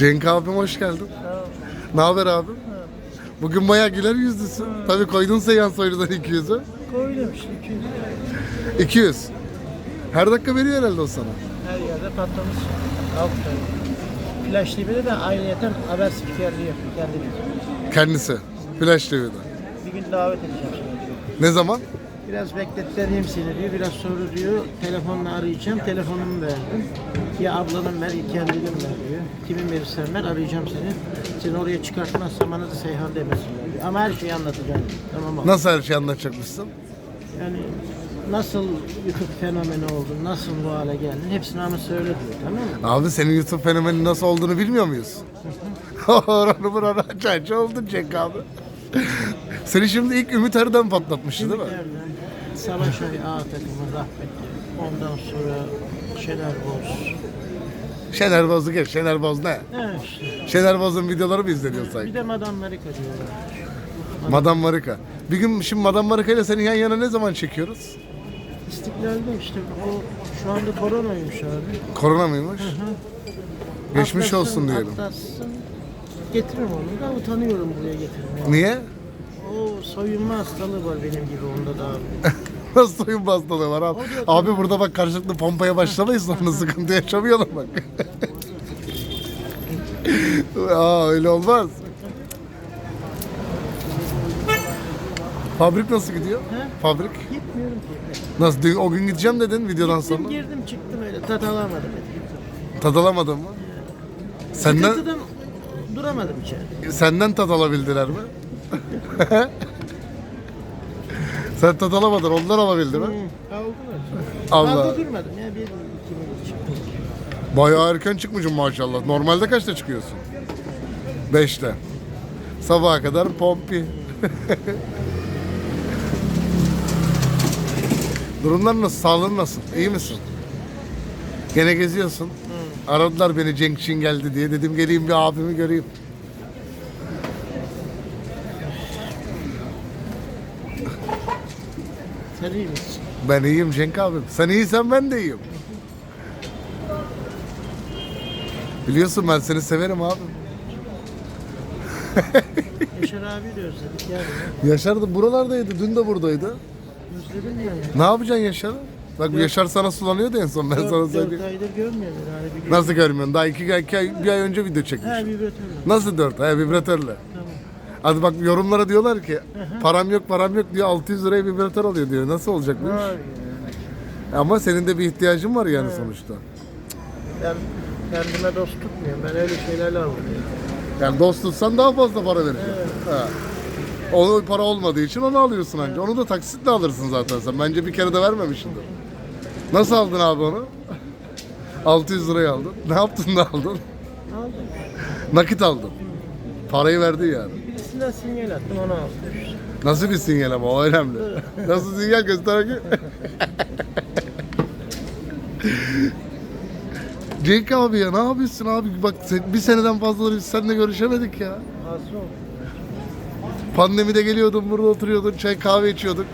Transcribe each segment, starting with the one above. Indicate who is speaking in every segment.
Speaker 1: Cenk abim hoş geldin. Ne haber abim? Bugün bayağı güler yüzlüsün. Tabii koydun Seyhan Soylu'dan 200'ü.
Speaker 2: Koydum işte 200
Speaker 1: 200. Her dakika veriyor herhalde o sana.
Speaker 2: her yerde patlamış. Avrupa'da. Flash TV'de de ayrıyeten haber spikerliği yapıyor kendini.
Speaker 1: Kendisi. Flash TV'de.
Speaker 2: Bir gün davet edeceğim seni.
Speaker 1: Ne zaman?
Speaker 2: Biraz beklettireyim seni diyor, biraz soru diyor. Telefonla arayacağım, telefonumu verdim. Ya ablanın ver, ya kendinin ver diyor. Kimin verirsen ver, arayacağım seni. Seni oraya çıkartmazsam bana da Seyhan demesinler diyor. Ama her şeyi anlatacağım. Tamam mı?
Speaker 1: Nasıl her şeyi anlatacakmışsın?
Speaker 2: Yani nasıl YouTube fenomeni oldun, nasıl bu hale geldin, hepsini ama söyle diyor, tamam mı?
Speaker 1: Abi senin YouTube fenomenin nasıl olduğunu bilmiyor muyuz? Oranı buranı aç aç oldun Cenk abi. Seni şimdi ilk Ümit Erden patlatmıştı değil mi?
Speaker 2: Nereden? Savaş Ali A takımı rahmetli. Ondan sonra Şener Boz.
Speaker 1: Şener Boz'u geç. Şener Boz ne?
Speaker 2: Evet işte.
Speaker 1: Şener Boz'un videoları mı izleniyor
Speaker 2: Bir
Speaker 1: sanki?
Speaker 2: de Madame Marika diyorlar.
Speaker 1: Madame Marika. Bir gün şimdi Madame Marika ile seni yan yana ne zaman çekiyoruz?
Speaker 2: İstiklal'de işte o şu anda koronaymış abi.
Speaker 1: Korona mıymış? Geçmiş
Speaker 2: Atlatsın,
Speaker 1: olsun diyelim.
Speaker 2: Atlatsın. Getiririm onu da utanıyorum buraya getirmeye.
Speaker 1: Niye?
Speaker 2: O soyunma hastalığı var benim gibi onda da abi.
Speaker 1: Nasıl soyun hastalığı var abi? Abi burada bak karşılıklı pompaya başlamayız sonra sıkıntı yaşamayalım bak. Aa öyle olmaz. Fabrik nasıl gidiyor?
Speaker 2: He?
Speaker 1: Fabrik.
Speaker 2: Gitmiyorum ki.
Speaker 1: Nasıl? Dün- O gün gideceğim dedin videodan
Speaker 2: Gittim
Speaker 1: sonra.
Speaker 2: girdim çıktım öyle tat alamadım.
Speaker 1: Tad alamadın mı? Senden
Speaker 2: Sıkıntıdan duramadım içeride.
Speaker 1: senden tad alabildiler mi? Sen tad alamadın, onlar alabildi mi?
Speaker 2: Aldım
Speaker 1: Allah.
Speaker 2: Fazla durmadım ya bir iki çıktım.
Speaker 1: Bayağı erken çıkmışsın maşallah. Normalde kaçta çıkıyorsun? Beşte. Sabaha kadar pompi. Durumlar nasıl? Sağlığın nasıl? İyi misin? Gene geziyorsun. Aradılar beni Cenk için geldi diye. Dedim geleyim bir abimi göreyim.
Speaker 2: Sen iyi misin?
Speaker 1: Ben iyiyim Cenk abim. Sen iyisen ben de iyiyim. Biliyorsun ben seni severim abi.
Speaker 2: Yaşar abi de özledik yani.
Speaker 1: Yaşar da buralardaydı. Dün de buradaydı.
Speaker 2: Özledim yani.
Speaker 1: Ne yapacaksın Yaşar? Bak Yaşar sana sulanıyordu en son ben sana
Speaker 2: Dört, dört
Speaker 1: söyleyeyim.
Speaker 2: aydır görmüyorum biliyorum.
Speaker 1: Nasıl görmüyorsun? Daha iki, iki ay, bir ay önce video çekmiş.
Speaker 2: Ha vibratörle.
Speaker 1: Nasıl dört? He vibratörle. Hadi bak yorumlara diyorlar ki param yok param yok diyor 600 liraya vibratör alıyor diyor. Nasıl olacak bu iş? Ama senin de bir ihtiyacın var yani sonuçta.
Speaker 2: Ben kendime dost tutmuyorum. Ben öyle şeylerle avunuyorum.
Speaker 1: Yani dost tutsan daha fazla para vereceksin. Ha. O para olmadığı için onu alıyorsun anca. Onu da taksitle alırsın zaten sen. Bence bir kere de vermemişsindir. Nasıl aldın abi onu? 600 liraya aldın. Ne yaptın da aldın?
Speaker 2: Aldım.
Speaker 1: Nakit aldın. Parayı verdin yani.
Speaker 2: Birisinden sinyal attım onu aldım.
Speaker 1: Nasıl bir sinyal ama o önemli. Nasıl sinyal göster ki? Cenk abi ya ne yapıyorsun abi? Bak sen- bir seneden fazladır biz seninle görüşemedik ya.
Speaker 2: Oldu.
Speaker 1: Pandemide geliyordun burada oturuyordun çay kahve içiyorduk.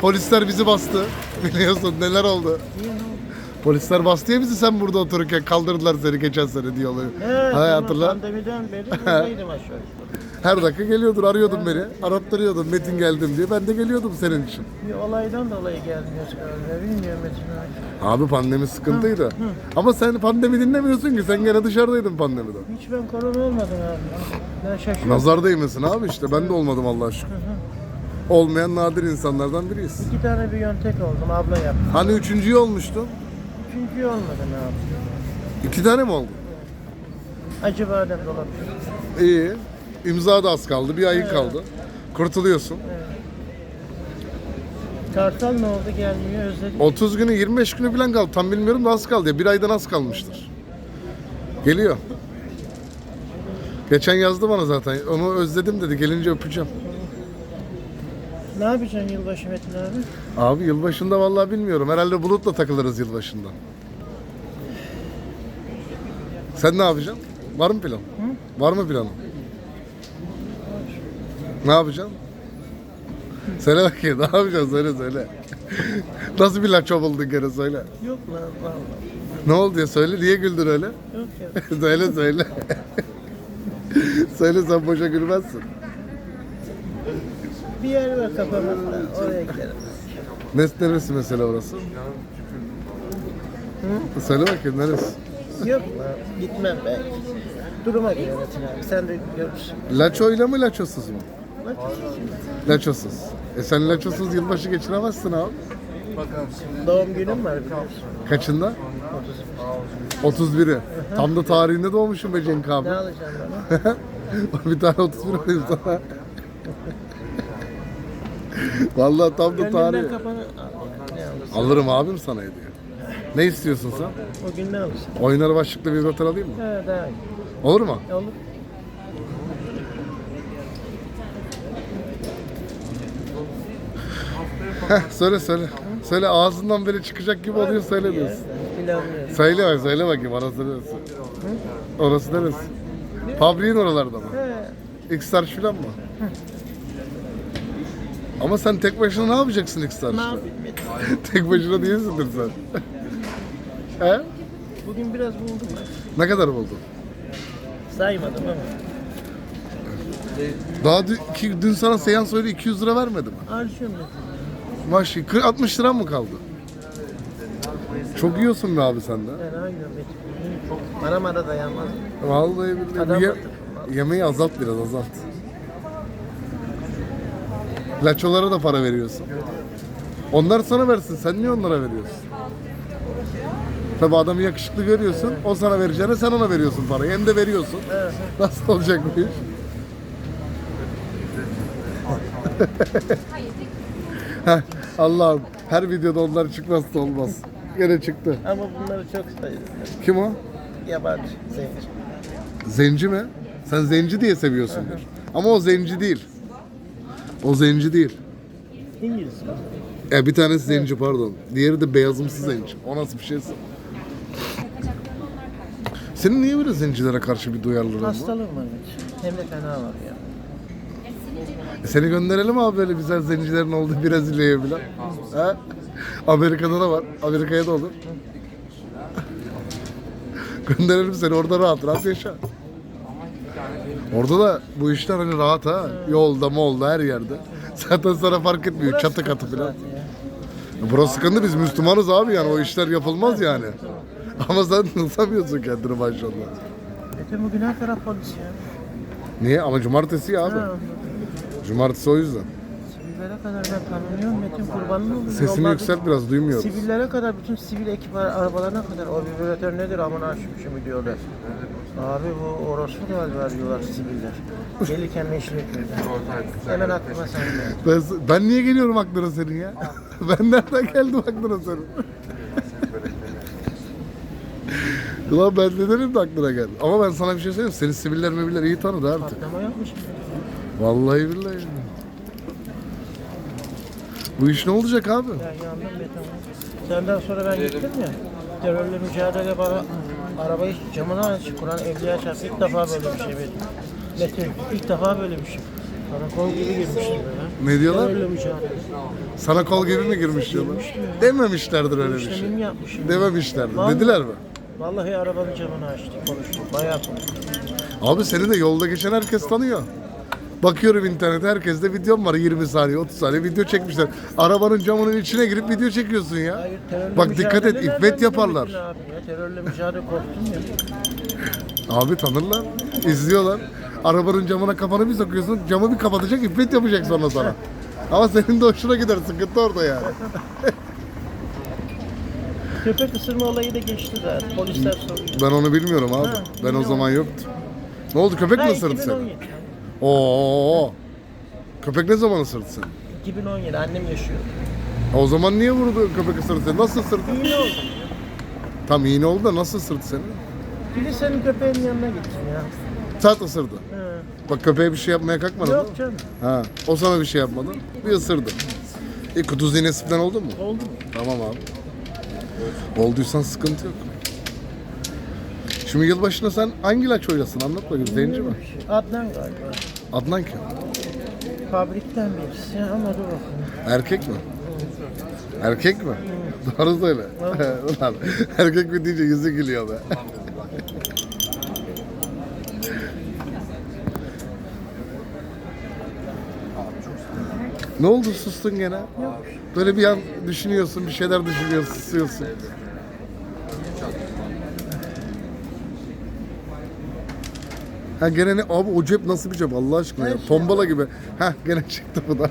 Speaker 1: Polisler bizi bastı. Biliyorsun neler oldu.
Speaker 2: Niye ne oldu?
Speaker 1: Polisler bastı ya bizi sen burada otururken kaldırdılar seni geçen sene diyorlar.
Speaker 2: He, tamam,
Speaker 1: hatırla.
Speaker 2: Pandemiden beri buradaydım aşağı yukarı.
Speaker 1: Her dakika geliyordun arıyordun beni. Arattırıyordun Metin geldim diye. Ben de geliyordum senin için.
Speaker 2: Bir olaydan dolayı gelmiyoruz galiba. Bilmiyorum Metin abi.
Speaker 1: Abi pandemi sıkıntıydı. Ama sen pandemi dinlemiyorsun ki. Sen gene dışarıdaydın pandemide.
Speaker 2: Hiç ben korona olmadım abi. Ben şaşırdım.
Speaker 1: Nazar değmesin abi işte. Ben de olmadım Allah aşkına. Olmayan nadir insanlardan biriyiz.
Speaker 2: İki tane bir yöntek oldum. Abla yaptı.
Speaker 1: Hani üçüncüyü olmuştu?
Speaker 2: Üçüncü olmadım abi.
Speaker 1: İki tane mi oldu?
Speaker 2: Acı badem dolapı.
Speaker 1: İyi. İmza da az kaldı. Bir ayın kaldı. Kurtuluyorsun.
Speaker 2: Kartal ne oldu gelmiyor özledim.
Speaker 1: 30 günü 25 günü falan kaldı. Tam bilmiyorum da az kaldı ya. Bir aydan az kalmıştır. Geliyor. Geçen yazdı bana zaten. Onu özledim dedi. Gelince öpeceğim.
Speaker 2: Ne yapacaksın yılbaşı Metin abi?
Speaker 1: Abi yılbaşında vallahi bilmiyorum. Herhalde bulutla takılırız yılbaşında. Sen ne yapacaksın? Var mı plan? Var mı planın? Ne yapacaksın? Söyle bakayım ne yapacaksın söyle söyle. Nasıl bir laço buldun gene söyle.
Speaker 2: Yok lan vallahi.
Speaker 1: Ne oldu ya söyle niye güldün öyle?
Speaker 2: Yok ya.
Speaker 1: söyle söyle. Söyle sen boşa gülmezsin.
Speaker 2: Bir yer var kafamızda. Oraya gidelim.
Speaker 1: Ne, neresi mesela orası? Söyle bakayım neresi?
Speaker 2: Yok lan. Gitmem belki. Duruma göre Metin abi. Sen de görürsün.
Speaker 1: Laçoyla mı laçosuz mu? Laçosuz. E sen laçosuz yılbaşı geçiremezsin abi.
Speaker 2: Doğum günüm var?
Speaker 1: Kaçında? 31'i. Tam da tarihinde doğmuşum be Cenk abi.
Speaker 2: Ne alacaksın bana?
Speaker 1: bir tane 31 alayım sana. Vallahi tam da tarih.
Speaker 2: Kapanı?
Speaker 1: Alırım abim sana hediye. Ne istiyorsun sen?
Speaker 2: O gün ne alırsın?
Speaker 1: Oynar başlıklı bir vibratör alayım mı?
Speaker 2: Daha iyi.
Speaker 1: Olur mu?
Speaker 2: Olur.
Speaker 1: Heh, söyle söyle. Söyle ağzından böyle çıkacak gibi oluyor söyle diyorsun.
Speaker 2: Planlıyoruz.
Speaker 1: Söyle bak söyle bakayım orası neresi? Orası neresi? Fabriğin oralarda mı?
Speaker 2: He.
Speaker 1: X-Starch falan mı? Ama sen tek başına ne yapacaksın
Speaker 2: Ne
Speaker 1: X-Starch'ta?
Speaker 2: yapayım
Speaker 1: tek başına değilsindir sen. He?
Speaker 2: Bugün biraz buldum ben.
Speaker 1: Ne kadar buldun?
Speaker 2: Saymadım ama.
Speaker 1: Daha dün, iki- dün sana seans öyle 200 lira vermedi mi?
Speaker 2: Harcıyorum.
Speaker 1: Maşı 40 60 lira mı kaldı? Çok yiyorsun be abi sen de.
Speaker 2: Ben aynen dayanmaz.
Speaker 1: Vallahi billahi.
Speaker 2: Adam
Speaker 1: Ye- yemeği azalt biraz azalt. Laçolara da para veriyorsun. Onlar sana versin. Sen niye onlara veriyorsun? Tabi adamı yakışıklı görüyorsun. O sana vereceğine sen ona veriyorsun parayı. Hem de veriyorsun. Nasıl olacak bu iş? Heh, Allah'ım her videoda onlar çıkmazsa olmaz. Gene çıktı.
Speaker 2: Ama bunları çok sayıyorum.
Speaker 1: Kim o?
Speaker 2: Yabancı, zenci.
Speaker 1: Zenci mi? Sen zenci diye seviyorsundur. Ama o zenci değil. O zenci değil.
Speaker 2: İngiliz.
Speaker 1: E bir tanesi zenci pardon. Diğeri de beyazımsı zenci. O nasıl bir şeyse. Senin niye böyle zencilere karşı bir duyarlılığın var?
Speaker 2: Hastalığım var. Hem de fena var ya.
Speaker 1: Seni gönderelim abi böyle güzel zencilerin olduğu Brezilya'ya falan. He? Amerika'da da var. Amerika'ya da olur. gönderelim seni orada rahat rahat yaşa. Orada da bu işler hani rahat ha. Yolda molda her yerde. Zaten sana fark etmiyor. Çatı katı falan. Burası sıkıntı biz Müslümanız abi yani o işler yapılmaz yani. Ama sen tutamıyorsun kendini maşallah.
Speaker 2: Metin bugün her taraf polis ya.
Speaker 1: Niye? Ama cumartesi ya abi.
Speaker 2: Ha.
Speaker 1: Cumartesi o yüzden.
Speaker 2: Sivillere kadar ben tanınıyorum Metin kurbanın olayım.
Speaker 1: Sesini
Speaker 2: Yollarda-
Speaker 1: yükselt biraz duymuyoruz.
Speaker 2: Sivillere kadar bütün sivil ekip arabalarına kadar o vibratör nedir aman aşmışım diyorlar. Abi bu orospu galiba diyorlar siviller. Gelirken meşhur. Hemen aklıma sen geldin.
Speaker 1: Ben, ben niye geliyorum aklına senin ya? ben nereden geldim aklına senin? Ulan ben ne derim de aklına geldi. Ama ben sana bir şey söyleyeyim. Seni siviller meviller iyi tanıdı artık.
Speaker 2: Patlama yapmışım.
Speaker 1: Vallahi billahi. Bu iş ne olacak abi?
Speaker 2: Ben yandım beton. Senden sonra ben gittim ya. Terörle mücadele bana arabayı camına aç. Kur'an evliya çarptı. İlk defa böyle bir şey Metin. Metin ilk defa böyle bir şey. Karakol gibi girmiştim böyle.
Speaker 1: Ne diyorlar?
Speaker 2: Terörle mücadele.
Speaker 1: Sana kol gibi mi girmiş diyorlar?
Speaker 2: Girmiş mi?
Speaker 1: Dememişlerdir öyle bir şey.
Speaker 2: İşlemimi yapmışım.
Speaker 1: Dememişlerdir.
Speaker 2: Vallahi.
Speaker 1: Dediler mi?
Speaker 2: Vallahi arabanın camını açtık, konuştuk. Bayağı konuştuk.
Speaker 1: Abi seni de yolda geçen herkes tanıyor. Bakıyorum internete herkeste videom var 20 saniye 30 saniye video çekmişler. Arabanın camının içine girip video çekiyorsun ya.
Speaker 2: Hayır, terörle
Speaker 1: Bak dikkat et
Speaker 2: mücadele
Speaker 1: iffet
Speaker 2: nereden
Speaker 1: yaparlar.
Speaker 2: Abi ya? Terörle mücadele korktum ya.
Speaker 1: Abi tanırlar, izliyorlar. Arabanın camına kafanı bir sokuyorsun, camı bir kapatacak, iffet yapacak sonra sana. Ama senin de hoşuna gider, sıkıntı orada yani.
Speaker 2: Köpek ısırma olayı da geçti zaten. Polisler soruyor.
Speaker 1: Ben onu bilmiyorum abi. Ben o zaman yoktum. Ne oldu, köpek mi
Speaker 2: Ha,
Speaker 1: ısırdı seni?
Speaker 2: 2017.
Speaker 1: Oo. Köpek ne zaman ısırdı seni?
Speaker 2: 2017 annem yaşıyor.
Speaker 1: O zaman niye vurdu köpek ısırdı seni? Nasıl ısırdı?
Speaker 2: İyi oldu.
Speaker 1: Tam iğne oldu da nasıl ısırdı seni?
Speaker 2: Biri senin köpeğin yanına gitsin ya.
Speaker 1: Sert ısırdı.
Speaker 2: Ha.
Speaker 1: Bak köpeğe bir şey yapmaya kalkmadı mi?
Speaker 2: Yok canım.
Speaker 1: Ha, o sana bir şey yapmadı. Bir ısırdı. E kutuz iğnesi falan oldu mu?
Speaker 2: Oldu mu?
Speaker 1: Tamam abi. Olduysan sıkıntı yok. Şimdi yılbaşında sen hangi laçoylasın anlat bakayım zenci mi?
Speaker 2: Adnan galiba.
Speaker 1: Adnan kim?
Speaker 2: Fabrikten birisi ama dur bakalım.
Speaker 1: Erkek mi? Erkek mi? Doğru söyle. Ulan erkek mi deyince yüzü gülüyor be. ne oldu sustun gene? Böyle bir an düşünüyorsun, bir şeyler düşünüyorsun, susuyorsun. Ha gene ne? Abi o cep nasıl bir cep Allah aşkına ya? Tombala gibi. Ha gene çıktı bu da.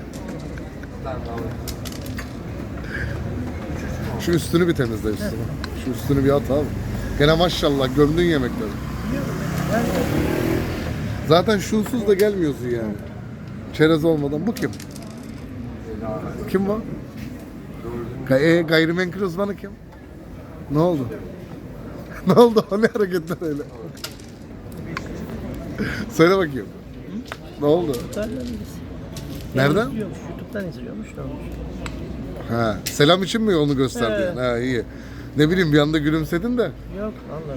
Speaker 1: Şu üstünü bir temizle üstünü. Şu üstünü bir at abi. Gene maşallah gömdün yemekleri. Zaten şunsuz da gelmiyorsun yani. Çerez olmadan. Bu kim? Kim bu? E, gayrimenkul uzmanı kim? Ne oldu? ne oldu? O ne hareketler öyle? Söyle bakayım. Ne oldu? Nereden?
Speaker 2: İzliyormuş, YouTube'dan izliyormuş ne olmuş?
Speaker 1: Ha, selam için mi onu gösterdin? Ha iyi. Ne bileyim bir anda gülümsedin de.
Speaker 2: Yok Allah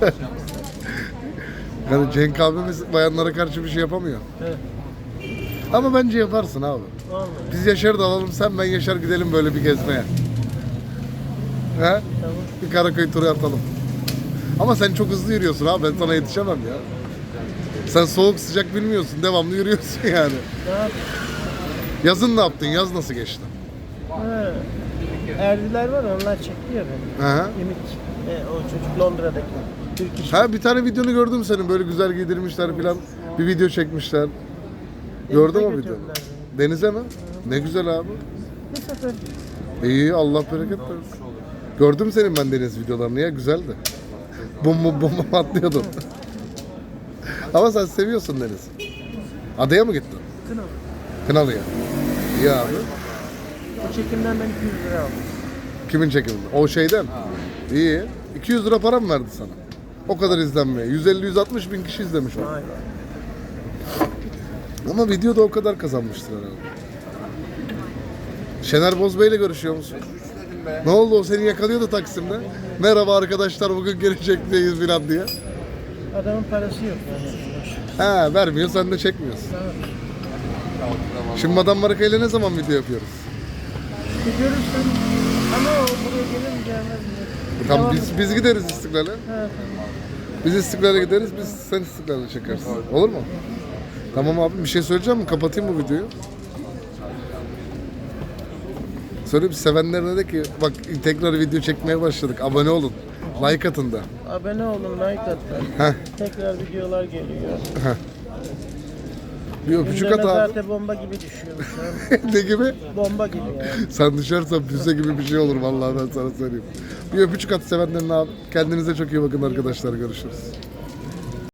Speaker 2: kahretsin.
Speaker 1: Yani Cenk abimiz bayanlara karşı bir şey yapamıyor.
Speaker 2: Evet.
Speaker 1: Ama bence yaparsın abi.
Speaker 2: Vallahi.
Speaker 1: Biz Yaşar'ı da alalım sen ben Yaşar gidelim böyle bir gezmeye. He?
Speaker 2: Tamam.
Speaker 1: Bir Karaköy turu atalım. Ama sen çok hızlı yürüyorsun abi ben sana yetişemem ya. Sen soğuk sıcak bilmiyorsun devamlı yürüyorsun yani.
Speaker 2: Ne?
Speaker 1: Yazın ne yaptın? Yaz nasıl geçti?
Speaker 2: Ha. Erdiler var onlar çekti ya beni.
Speaker 1: Hı.
Speaker 2: Ümit. E, o çocuk Londra'daki. Türk.
Speaker 1: Ha bir tane videonu gördüm senin böyle güzel giydirmişler filan. Bir video çekmişler. Gördün mü o videoyu?
Speaker 2: götürdüler
Speaker 1: Denize mi? Ne güzel abi.
Speaker 2: Bu sefer
Speaker 1: İyi Allah bereket versin. Gördüm senin ben deniz videolarını ya güzeldi. Bum bum bum bum atlıyordun. Ama sen seviyorsun deniz. Adaya mı gittin?
Speaker 2: Kınav.
Speaker 1: Kınalı'ya. İyi abi.
Speaker 2: O çekimden ben 200 lira aldım.
Speaker 1: Kimin çekiminde? O şeyden. İyi. 200 lira para mı verdi sana? O kadar izlenmeye. 150-160 bin kişi izlemiş onu.
Speaker 2: Be.
Speaker 1: Ama videoda o kadar kazanmıştır herhalde. Şener Bozbey ile görüşüyor musun? Ne oldu o seni yakalıyordu Taksim'de? Merhaba arkadaşlar bugün gelecekteyiz filan diye.
Speaker 2: Adamın parası yok yani.
Speaker 1: Ha vermiyor sen de çekmiyorsun. Şimdi Madame Marika ile ne zaman video yapıyoruz?
Speaker 2: Bir görürsen ama o buraya gelir mi gelmez mi?
Speaker 1: Tamam
Speaker 2: Devam
Speaker 1: biz, biz gideriz İstiklal'e.
Speaker 2: Tamam.
Speaker 1: Biz İstiklal'e gideriz biz sen İstiklal'e çekersin. Olur mu? Tamam abi bir şey söyleyeceğim mi? Kapatayım bu videoyu. Söyle bir sevenlerine de ki bak tekrar video çekmeye başladık. Abone olun. Like atın da.
Speaker 2: Abone olun, like atın. Tekrar videolar geliyor.
Speaker 1: Bir öpücük
Speaker 2: Gündeme
Speaker 1: at abi.
Speaker 2: zaten bomba gibi şu an.
Speaker 1: ne gibi?
Speaker 2: Bomba gibi yani.
Speaker 1: Sen düşersen füze gibi bir şey olur vallahi ben sana söyleyeyim. Bir öpücük at sevenlerine abi. Kendinize çok iyi bakın arkadaşlar. Görüşürüz.